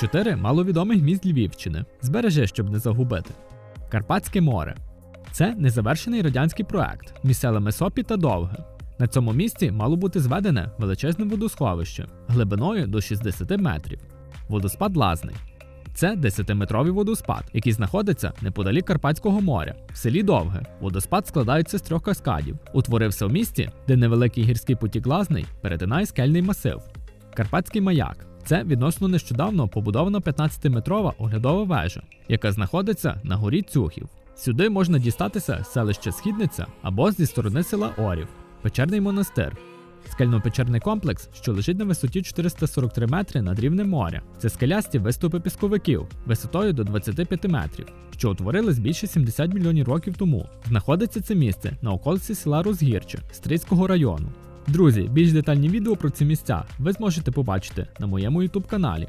Чотири маловідомих міст Львівщини. Збережи, щоб не загубити. Карпатське море. Це незавершений радянський проект між Сопі та Довге. На цьому місці мало бути зведене величезне водосховище глибиною до 60 метрів. Водоспад Лазний. Це 10-метровий водоспад, який знаходиться неподалік Карпатського моря, в селі Довге. Водоспад складається з трьох каскадів. Утворився в місті, де невеликий гірський потік Лазний перетинає скельний масив. Карпатський маяк. Це відносно нещодавно побудована 15-метрова оглядова вежа, яка знаходиться на горі Цюхів. Сюди можна дістатися з селища Східниця або зі сторони села Орів, печерний монастир. Скельно-печерний комплекс, що лежить на висоті 443 метри над рівнем моря. Це скелясті виступи пісковиків висотою до 25 метрів, що утворились більше 70 мільйонів років тому. Знаходиться це місце на околиці села Розгірче Стрийського району. Друзі, більш детальні відео про ці місця ви зможете побачити на моєму YouTube каналі.